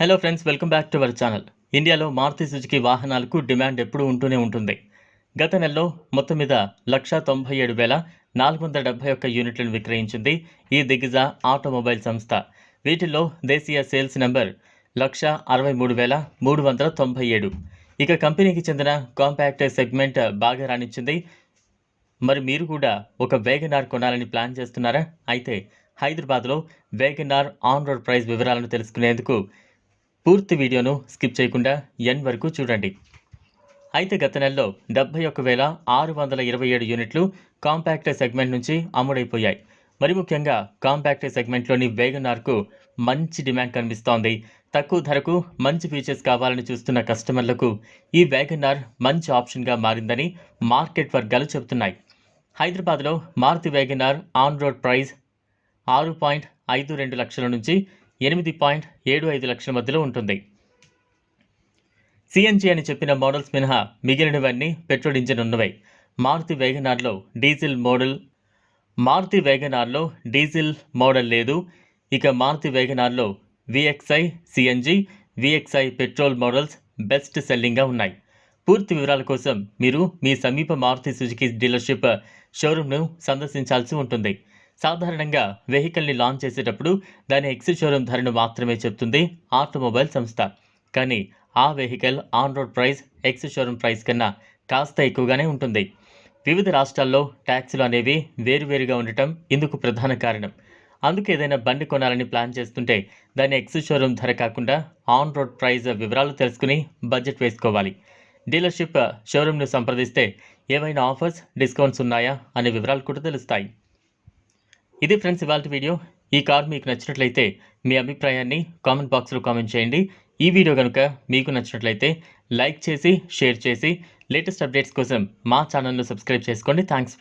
Hello friends welcome back to our channel ఇండియాలో Maruti Suzuki వాహనాలకు demand ఎప్పుడూ ఉంటూనే ఉంటుంది. గత నెలలో మొత్తం మీద లక్ష తొంభై ఏడు వేల నాలుగు వందల డెబ్బై ఒక్క యూనిట్లను విక్రయించింది ఈ దిగ్గజ ఆటోమొబైల్ సంస్థ. వీటిల్లో దేశీయ సేల్స్ నెంబర్ లక్ష అరవై మూడు వేల మూడు వందల తొంభై ఏడు. ఇక కంపెనీకి చెందిన కాంపాక్ట్ సెగ్మెంట్ బాగా రాణించింది. మరి మీరు కూడా ఒక వేగనార్ కొనాలని ప్లాన్ చేస్తున్నారా? అయితే హైదరాబాద్లో వేగనార్ ఆన్ రోడ్ ప్రైస్ వివరాలను తెలుసుకునేందుకు పూర్తి వీడియోను స్కిప్ చేయకుండా ఎన్ వరకు చూడండి. అయితే గత నెలలో డెబ్బై ఒక్క వేల ఆరు వందల ఇరవై ఏడు యూనిట్లు కాంపాక్ట్ సెగ్మెంట్ నుంచి అమ్ముడైపోయాయి. మరి ముఖ్యంగా కాంపాక్ట్ సెగ్మెంట్లోని వేగనార్కు మంచి డిమాండ్ కనిపిస్తోంది. తక్కువ ధరకు మంచి ఫీచర్స్ కావాలని చూస్తున్న కస్టమర్లకు ఈ వేగనార్ మంచి ఆప్షన్గా మారిందని మార్కెట్ వర్గాలు చెబుతున్నాయి. హైదరాబాద్లో Maruti WagonR on road price ఆరు పాయింట్ ఐదు రెండు లక్షల నుంచి ఎనిమిది పాయింట్ ఏడు ఐదు లక్షల మధ్యలో ఉంటుంది. సిఎన్జి అని చెప్పిన మోడల్స్ మినహా మిగిలినవన్నీ పెట్రోల్ ఇంజిన్ ఉన్నవే. మారుతి వేగనార్లో డీజిల్ మోడల్ మారుతి వేగనార్లో డీజిల్ మోడల్ లేదు. ఇక Maruti వేగనార్లో VXI CNG VXI petrol models best సెల్లింగ్గా ఉన్నాయి. పూర్తి వివరాల కోసం మీరు మీ సమీప మారుతి సుజుకి డీలర్షిప్ షోరూమ్ను సందర్శించాల్సి ఉంటుంది. సాధారణంగా వెహికల్ని లాంచ్ చేసేటప్పుడు దాని ఎక్స్ షోరూమ్ ధరను మాత్రమే చెప్తుంది ఆటోమొబైల్ సంస్థ. కానీ ఆ vehicle on road price ex showroom price కన్నా కాస్త ఎక్కువగానే ఉంటుంది. వివిధ రాష్ట్రాల్లో ట్యాక్సులు అనేవి వేరువేరుగా ఉండటం ఇందుకు ప్రధాన కారణం. అందుకే ఏదైనా బండి కొనాలని ప్లాన్ చేస్తుంటే దాని ఎక్స్ షోరూమ్ ధర కాకుండా ఆన్ రోడ్ ప్రైస్ వివరాలు తెలుసుకుని బడ్జెట్ వేసుకోవాలి. డీలర్షిప్ షోరూమ్ను సంప్రదిస్తే ఏవైనా ఆఫర్స్ డిస్కౌంట్స్ ఉన్నాయా అనే వివరాలు కూడా తెలుస్తాయి. ఇది ఫ్రెండ్స్ ఇవాళ వీడియో. ఈ కార్ మీకు నచ్చినట్లయితే మీ అభిప్రాయాన్ని కామెంట్ బాక్స్లో కామెంట్ చేయండి. ఈ వీడియో కనుక మీకు నచ్చినట్లయితే లైక్ చేసి షేర్ చేసి లేటెస్ట్ అప్డేట్స్ కోసం మా ఛానల్ను సబ్స్క్రైబ్ చేసుకోండి. థ్యాంక్స్